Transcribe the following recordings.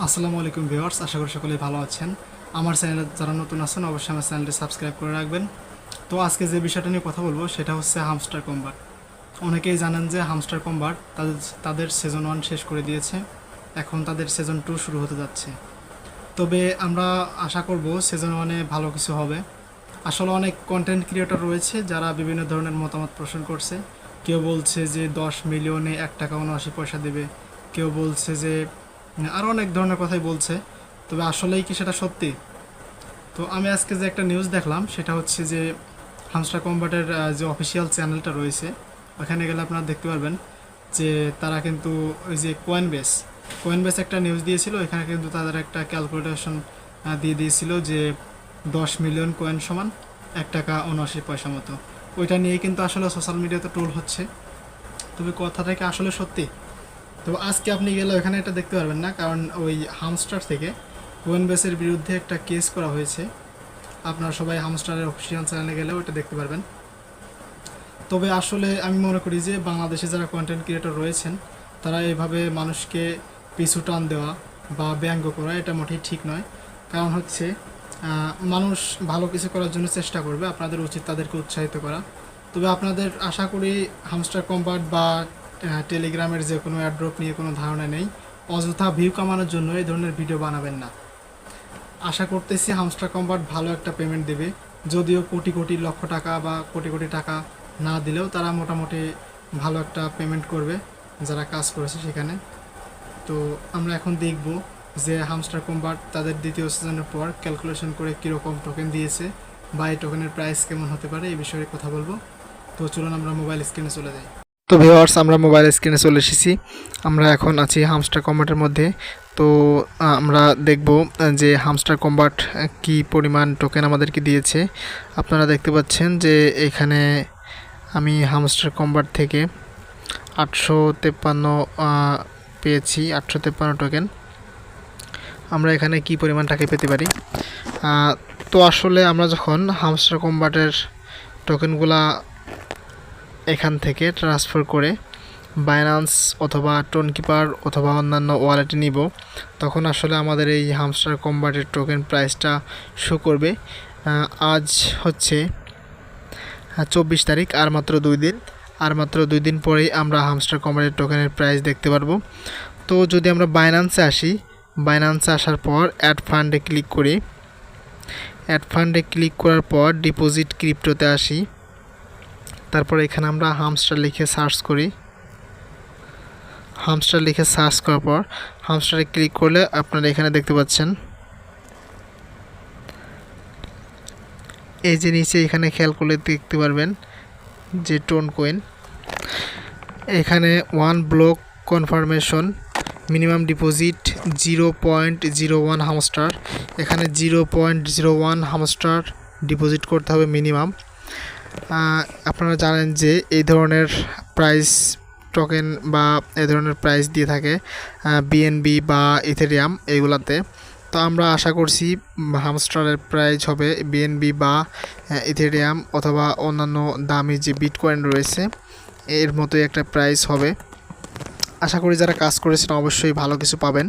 আসসালামু আলাইকুম ভিউয়ার্স, আশা করি সকলেই ভালো আছেন। আমার চ্যানেলে যারা নতুন আছেন, অবশ্যই আমার চ্যানেলটি সাবস্ক্রাইব করে রাখবেন। তো আজকে যে বিষয়টা নিয়ে কথা বলব, সেটা হচ্ছে হামস্টার কম্বার অনেকেই জানেন যে হামস্টার কম্বার তাদের তাদের সিজন ওয়ান শেষ করে দিয়েছে। এখন তাদের সিজন টু শুরু হতে যাচ্ছে। তবে আমরা আশা করব সিজন ওয়ানে ভালো কিছু হবে। আসলে অনেক কন্টেন্ট ক্রিয়েটর রয়েছে যারা বিভিন্ন ধরনের মতামত পোষণ করছে। কেউ বলছে যে দশ মিলিয়নে এক টাকা উনআশি পয়সা দেবে। কেউ বলছে যে আরও অনেক ধরনের কথাই বলছে। তবে আসলেই কি সেটা সত্যি? তো আমি আজকে যে একটা নিউজ দেখলাম, সেটা হচ্ছে যে হামস্টার কম্বাটের যে অফিসিয়াল চ্যানেলটা রয়েছে, ওখানে গেলে আপনারা দেখতে পারবেন যে তারা কিন্তু ওই যে কোয়েন বেস কোয়েন বেস একটা নিউজ দিয়েছিল এখানে কিন্তু তাদের একটা ক্যালকুলেশন দিয়ে দিয়েছিল যে দশ মিলিয়ন কয়েন সমান এক টাকা উনআশি পয়সা মতো। ওইটা নিয়ে কিন্তু আসলে সোশ্যাল মিডিয়াতে টোল হচ্ছে। তবে কথাটা কি আসলে সত্যি তো আজকে আপনি গেলে ওখানে এটা দেখতে পারবেন না, কারণ ওই হামস্টার থেকে কোয়েন বেসের বিরুদ্ধে একটা কেস করা হয়েছে। আপনারা সবাই হামস্টারের অফিসিয়াল চ্যানেলে গেলে ওটা দেখতে পারবেন। তবে আসলে আমি মনে করি যে বাংলাদেশে যারা কন্টেন্ট ক্রিয়েটর রয়েছেন, তারা এভাবে মানুষকে পিছু টান দেওয়া বা ব্যঙ্গ করা এটা মোটেই ঠিক নয়। কারণ হচ্ছে মানুষ ভালো কিছু করার জন্য চেষ্টা করবে, আপনাদের উচিত তাদেরকে উৎসাহিত করা। তবে আপনাদের আশা করি হামস্টার কম্বার্ট বা টেলিগ্রামের যে কোনো অ্যাড্রপ নিয়ে কোনো ধারণা নেই। অযথা ভিউ কামানোর জন্য এই ধরনের ভিডিও বানাবেন না। আশা করতেছি হামস্টার কম্বার্ট ভালো একটা পেমেন্ট দেবে। যদিও কোটি কোটি লক্ষ টাকা বা কোটি কোটি টাকা না দিলেও তারা মোটামুটি ভালো একটা পেমেন্ট করবে যারা কাজ করেছে সেখানে। তো আমরা এখন দেখব যে হামস্টার কম্বার্ট তাদের দ্বিতীয় সিজনের পর ক্যালকুলেশন করে কীরকম টোকেন দিয়েছে বা এই টোকেনের প্রাইস কেমন হতে পারে এই বিষয়ে কথা বলব। তো চলুন আমরা মোবাইল স্ক্রিনে চলে যাই। তো ভিওয়ার্স আমরা মোবাইল স্ক্রিনে চলে এসেছি। আমরা এখন আছি হামস্টার কম্বাটের মধ্যে। তো আমরা দেখব যে হামস্টার কম্বাট কি পরিমাণ টোকেন আমাদেরকে দিয়েছে। আপনারা দেখতে পাচ্ছেন যে এখানে আমি হামস্টার কম্বাট থেকে আটশো তেপ্পান্ন পেয়েছি, আটশো তেপ্পান্ন টোকেন আমরা এখানে কি পরিমাণ টাকা পেতে পারি? তো আসলে আমরা যখন হামস্টার কম্বাটের টোকেনগুলা এখান থেকে ট্রান্সফার করে বাইন্যান্স অথবা টোনকিপার অথবা অন্যান্য ওয়ালেটে নিব। তখন আসলে আমাদের এই হামস্টার কম্বাটের টোকেন প্রাইসটা শো করবে। আজ হচ্ছে চব্বিশ তারিখ, আর মাত্র দুই দিন। আর মাত্র দুই দিন পরেই আমরা হামস্টার কম্বাটের টোকেনের প্রাইস দেখতে পারব। তো যদি আমরা বাইনান্সে আসি বাইনান্সে আসার পর অ্যাড ফান্ডে ক্লিক করি। অ্যাড ফান্ডে ক্লিক করার পর ডিপোজিট ক্রিপ্টোতে আসি। তারপর এখানে আমরা হামস্টার লিখে সার্চ করি। হামস্টার লিখে সার্চ করার পর হামস্টারে ক্লিক করলে আপনারা এখানে দেখতে পাচ্ছেন। এই যে নিচে এখানে খেয়াল করলে দেখতে পারবেন যে টোন কোয়েন। এখানে one block confirmation minimum deposit zero point zero one hamster. এখানে zero point zero one hamster deposit করতে হবে মিনিমাম। আপনারা জানেন যে এই ধরনের প্রাইস টোকেন বা এই ধরনের প্রাইস দিয়ে থাকে বিএনবি বা ইথেরিয়াম এইগুলাতে তো আমরা আশা করছি হামস্টারের প্রাইস হবে বিএনবি বা ইথেরিয়াম অথবা অন্যান্য দামি যে বিটকয়েন রয়েছে, এর মতোই একটা প্রাইস হবে। আশা করি যারা কাজ করেছেন অবশ্যই ভালো কিছু পাবেন।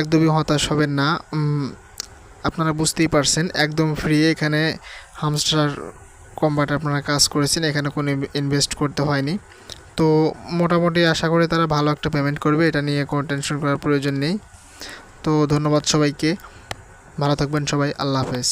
একদমই হতাশ হবেন না। আপনারা বুঝতেই পারছেন, একদম ফ্রি এখানে হামস্টার কম্বাট আপনারা কাজ করেছেন, এখানে কোনো ইনভেস্ট করতে হয়নি। তো মোটামুটি আশা করি তারা ভালো একটা পেমেন্ট করবে, এটা নিয়ে কোনো টেনশন করার প্রয়োজন নেই। তো ধন্যবাদ সবাইকে, ভালো থাকবেন সবাই, আল্লাহ হাফেজ।